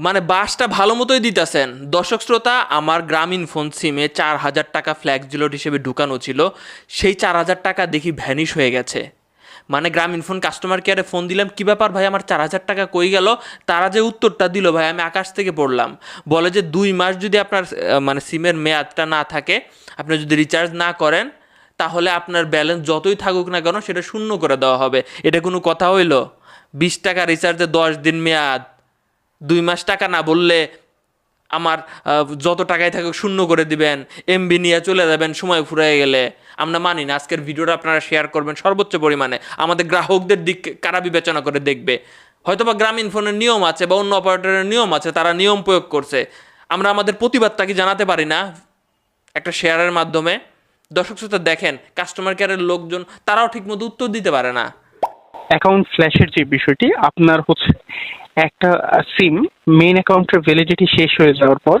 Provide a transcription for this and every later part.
মানে বাসটা ভালো মতোই দিতেছেন। দর্শক শ্রোতা, আমার গ্রামীণ ফোন সিমে চার হাজার টাকা ফ্ল্যাক্স জিলোড হিসেবে ঢুকানো ছিল। সেই চার হাজার টাকা দেখি ভ্যানিশ হয়ে গেছে। মানে গ্রামীণ ফোন কাস্টমার কেয়ারে ফোন দিলাম, কী ব্যাপার ভাই, আমার চার হাজার টাকা কই গেল? তারা যে উত্তরটা দিল ভাই, আমি আকাশ থেকে পড়লাম। বলে যে, দুই মাস যদি আপনার মানে সিমের মেয়াদটা না থাকে, আপনি যদি রিচার্জ না করেন, তাহলে আপনার ব্যালেন্স যতই থাকুক না কেন, সেটা শূন্য করে দেওয়া হবে। এটা কোনো কথা হইল? বিশ টাকা রিচার্জে দশ দিন মেয়াদ। দুই মাস টাকা না বললে আমার যত টাকায় থাকুক শূন্য করে দিবেন এমবি নিয়ে চলে যাবেন, সময় ফুরিয়ে গেলে। আমরা মানি না, আজকের ভিডিওটা আপনারা শেয়ার করবেন সর্বোচ্চ পরিমাণে। আমাদের গ্রাহকদের দিক কারা বিবেচনা করে দেখবে? হয়তো বা গ্রামীণ ফোনের নিয়ম আছে বা অন্য অপারেটরের নিয়ম আছে, তারা নিয়ম প্রয়োগ করছে। আমরা আমাদের প্রতিবাদটা কি জানাতে পারি না? একটা শেয়ারের মাধ্যমে। দর্শক শ্রোতা দেখেন কাস্টমার কেয়ারের লোকজন, তারাও ঠিকমতো উত্তর দিতে পারে না। অ্যাকাউন্ট ফ্ল্যাশের যে বিষয়টি, আপনার হচ্ছে একটা সিম মেইন অ্যাকাউন্টের ভ্যালিডিটি শেষ হয়ে যাওয়ার পর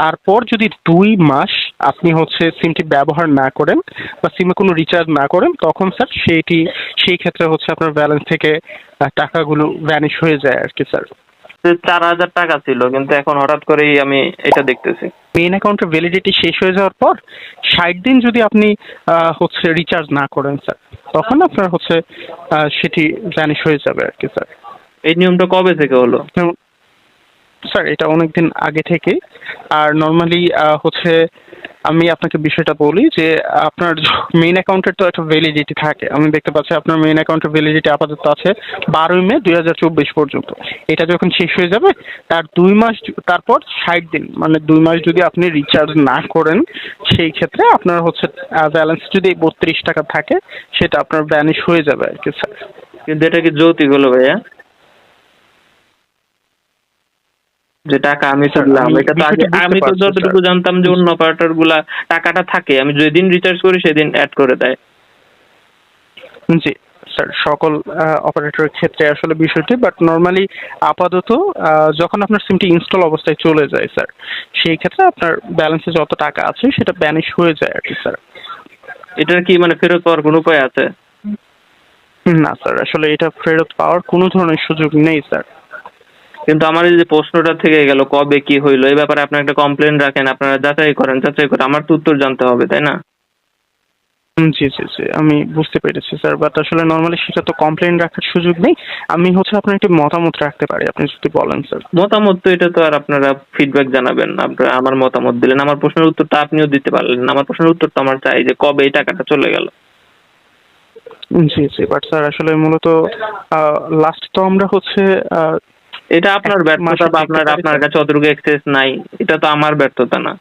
তারপর যদি দুই মাস আপনি হচ্ছে সিমটি ব্যবহার না করেন বা সিমে কোনো রিচার্জ না করেন, তখন স্যার সেইটি সেই ক্ষেত্রে হচ্ছে আপনার ব্যালেন্স থেকে টাকাগুলো ভ্যানিশ হয়ে যায় আর কি স্যার চার হাজার টাকা ছিল কিন্তু এখন হঠাৎ করেই আমি এটা দেখতেছি। মেইন অ্যাকাউন্টের ভ্যালিডিটি শেষ হয়ে যাওয়ার পর ষাট দিন যদি আপনি হচ্ছে রিচার্জ না করেন স্যার তখন আপনার হচ্ছে সেটি ভ্যানিশ হয়ে যাবে আর কি স্যার এই নিয়মটা কবে থেকে হলো? স্যার এটা অনেকদিন আগে থেকে আর নর্মালি হচ্ছে আমি আপনাকে বিষয়টা বলি যে আপনার মেইন অ্যাকাউন্টের তো একটা ভ্যালিডিটি থাকে। আমি দেখতে পাচ্ছি আপনার মেইন অ্যাকাউন্টের ভ্যালিডিটি আপাতত আছে বারোই মে দুই হাজার চব্বিশ পর্যন্ত। এটা যখন শেষ হয়ে যাবে, তার দুই মাস তারপর ষাট দিন মানে দুই মাস যদি আপনি রিচার্জ না করেন, সেই ক্ষেত্রে আপনার হচ্ছে ব্যালেন্স যদি বত্রিশ টাকা থাকে, সেটা আপনার ব্যানিশ হয়ে যাবে আর কি স্যার কিন্তু এটা কি যৌতিক হলো ভাইয়া? যে টাকা আমি তুললাম এটা তো আগে আমি তো যতটুকু জানতাম যে অন্য অপারেটরগুলা টাকাটা থাকে আমি যেদিন রিচার্জ করি সেদিন অ্যাড করে দেয়। জি স্যার সকল অপারেটরের ক্ষেত্রে আসলে বিষয়টি বাট নর্মালি আপাতত আহ, যখন আপনার সিমটি ইনস্টল অবস্থায় চলে যায় স্যার সেই ক্ষেত্রে আপনার ব্যালেন্সে যত টাকা আছে সেটা ব্যানিশ হয়ে যায় আর কি স্যার। এটার কি মানে ফেরত পাওয়ার কোনো উপায় আছে? না স্যার আসলে এটা ফেরত পাওয়ার কোনো ধরনের সুযোগ নেই স্যার। কিন্তু আমার এই যে প্রশ্নটা থেকে গেল কবে কি হইল এই ব্যাপারে আপনি একটা কমপ্লেন রাখেন আপনারা যাচাই করেন যাচাই করে আমার তো উত্তর জানতে হবে তাই না? জি জি জি আমি বুঝতে পেরেছি স্যার বাট আসলে নর্মালি সেটা তো কমপ্লেন রাখার সুযোগ নেই। আমি হচ্ছে আপনার একটি মতামত রাখতে পারি আপনি যদি বলেন স্যার। মতামত তো এটা তো আর আপনারা ফিডব্যাক জানাবেন আপনারা আমার মতামত দিলেন আমার প্রশ্নের উত্তরটা আপনিও দিতে পারলেন না। আমার প্রশ্নের উত্তর তো আমার চাই যে কবে এই টাকাটা চলে গেল। জি জি বাট স্যার আসলে মূলত লাস্ট তো আমরা হচ্ছে আহ, এটা আপনার ব্যর্থতা বা আপনার আপনার কাছে অতটুকু এক্সেস নাই এটা তো আমার ব্যর্থতা না।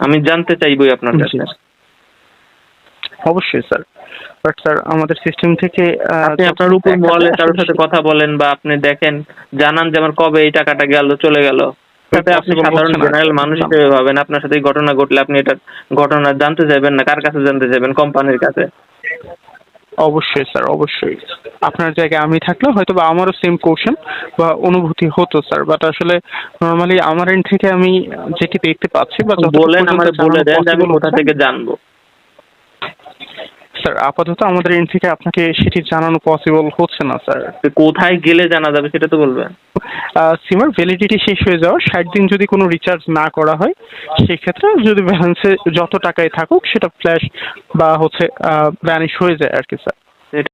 আমি জানতে চাইবই আপনার কাছে। অবশ্যই স্যার। বাট স্যার আমাদের সিস্টেম থেকে আপনি আপনার উপর যায় কারোর সাথে কথা বলেন বা আপনি দেখেন জানান যে আমার কবে এই টাকাটা গেল চলে গেল। তাতে আপনি সাধারণ জেনারেল মানুষ হিসেবে ভাবেন আপনার সাথে ঘটনা ঘটলে আপনি এটা ঘটনা জানতে চাইবেন না কার কাছে জানতে চাইবেন কোম্পানির কাছে। অবশ্যই স্যার অবশ্যই। আপনার জায়গায় আমি থাকলে হয়তো বা আমারও সেম কোশ্চেন বা অনুভূতি হতো স্যার বাট আসলে নর্মালি আমার এন্ড থেকে আমি যেটি দেখতে পাচ্ছি বা বলেন আমাকে বলে দেন আমি ওটা কোথা থেকে জানব। স্যার আপাতত আমাদের এন্ড থেকে আপনাকে সেটি জানানো পসিবল হচ্ছে না স্যার। কোথায় গেলে জানা যাবে সেটা তো বলবেন। সিমের ভ্যালিডিটি শেষ হয়ে যাওয়ার ষাট দিন যদি কোনো রিচার্জ না করা হয় সেক্ষেত্রে যদি ব্যালেন্সে যত টাকায় থাকুক সেটা ফ্ল্যাশ বা হচ্ছে ব্যানিশ হয়ে যায় আর কি স্যার।